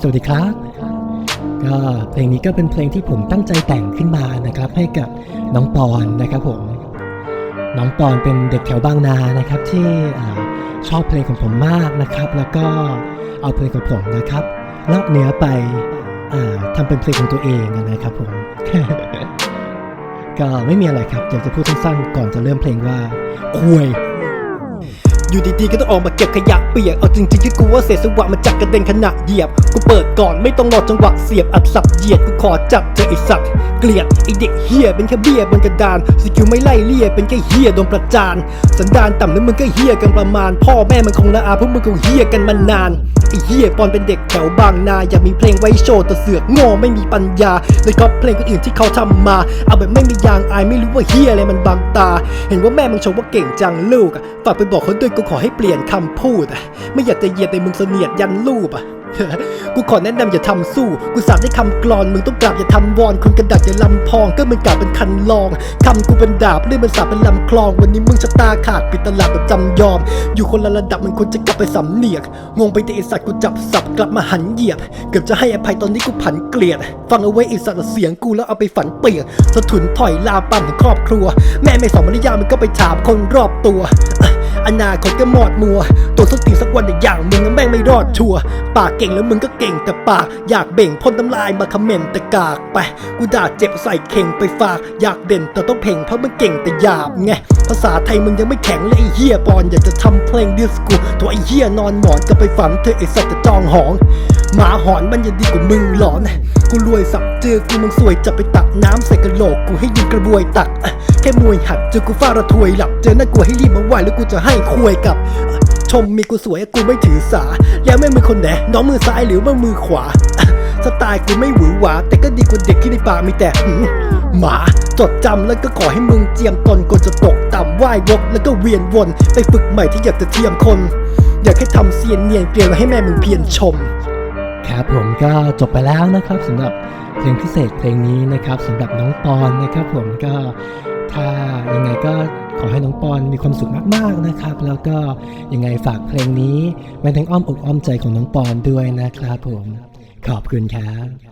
สวัสดีครับ ก็เพลงนี้ก็เป็นเพลงที่ผมตั้งใจแต่งขึ้นมานะครับ ให้กับน้องปอนนะครับผม น้องปอนเป็นเด็กแถวบางนานะครับที่ชอบเพลงของผมมากนะครับ แล้วก็เอาเพลงของผมนะครับนอกเหนือไปอ่าทำเป็นเพลงของตัวเองนะครับผม ก็ไม่มีอะไรครับอยากจะพูดสั้นๆก่อนจะเริ่มเพลงว่าคุย อยู่ดีๆก็ต้องออกมาเก็บขยะเปียก เอาจริงๆที่กูว่าเศษสวะมันจักกระเด็นขณะเหยียบ กูเปิดก่อนไม่ต้องรอจังหวะเสียบอัดสับเหยียดกูขอจับเจอไอสัตว์เกลียดไอเด็กเฮียเป็นแค่เบี้ยบนกระดานสกิลไม่ไล่เลี่ยเป็นแค่เฮียโดนประจาน สันดานต่ำแล้วมึงก็เฮียกันประมาณ พ่อแม่มันคงละอาพวกมึงคงเฮียกันมานาน ไอเฮียปอนเป็นเด็กแถวบางนา อยากมีเพลงไว้โชว์แต่เสือกโง่ไม่มีปัญญาเลยก็เพลงคนอื่นที่เขาทำมา เอาแบบไม่มียางอายไม่รู้ว่าเฮียอะไรมันบังตา เห็นว่าแม่มึงชมว่าเก่งจังลูกอะฝากไปบอกเขาด้วยกูขอให้เปลี่ยนคำพูดอะไม่อยากจะเหยียดในมึงเสนียดยันรูปอะ กูขอแนะนำอย่าทำสู้ กูสาบได้คำกลอน มึงต้องกราบอย่าทำวอน คนกระดักอย่าลำพอง ก็มึงกลับเป็นคันลองคำกูเป็นดาบเรื่องมันสาบเป็นลำคลอง วันนี้มึงชะตาขาดปิดตลาดแบบจำยอม อยู่คนละระดับมันควรจะกลับไปสำเนียก งงไปแต่ไอสัตว์กูจับสับกลับมาหันเหยียบ เกือบจะให้อภัยตอนนี้กูผันเกลียด ฟังเอาไว้ไอสัตว์เสียงกูแล้วเอาไปฝันเปียกสะทุนถอยลาปั๊มถึงครอบครัว แม่ไม่สอนมารยาทมึงก็ไปถามคนรอบตัว อนาคตก็หมอดมัว ตัวสติสักวันอย่างมึงแม่งไม่รอดชัวร์ปากเก่งแล้วมึงก็เก่งแต่ปาก อยากเบ่งพ่นน้ำลายมาคอมเมนต์แต่กากไป กูด่าเจ็บใส่เข่งไปฝาก อยากเด่นแต่ต้องเพ่งเพราะมึงเก่งแต่หยาบไง ภาษาไทยมึงยังไม่แข็งเลยไอ้เฮียปอนอยากจะทำเพลงดิสกูตัวไอ้เฮียนอนหมอนก็ไปฝันเธอไอ้สัตว์จะจองหอง หมาหอนมันยังดีกว่ามึงหลอน กูรวยสับเจอกูมึงสวยจะไปตักน้ำใส่กระโหลกกูให้ยิงกระบวยตัก แค่มวยหัดเจอกูฟาระทวยหลับเจอหน้ากูให้รีบมาไหวแล้วกูจะให้คุยกับ ชมมีกูสวยกูไม่ถือสา แล้วไม่มือคนไหนน้องมือซ้ายหรือว่ามือขวา สไตล์กูไม่หวือหวา แต่ก็ดีกว่าเด็กที่ในป่ามีแต่หมาจดจำแล้วก็ขอให้มึงเจียมตนก่อนจะตกต่ำว่ายวกแล้วก็เวียนวน ไปฝึกใหม่ที่อยากจะเทียมคน อยากให้ทำเซียนเนียนเกลียนไว้ให้แม่มึงเพียนชม ครับผมก็จบไปแล้วนะครับสำหรับเพลงพิเศษเพลงนี้นะครับสำหรับน้องปอนนะครับ ผมก็ถ้ายังไงก็ขอให้น้องปอนมีความสุขมากๆนะครับ แล้วก็ยังไงฝากเพลงนี้ไว้ในอ้อมอกอ้อมใจของน้องปอนด้วยนะครับผมขอบคุณครับ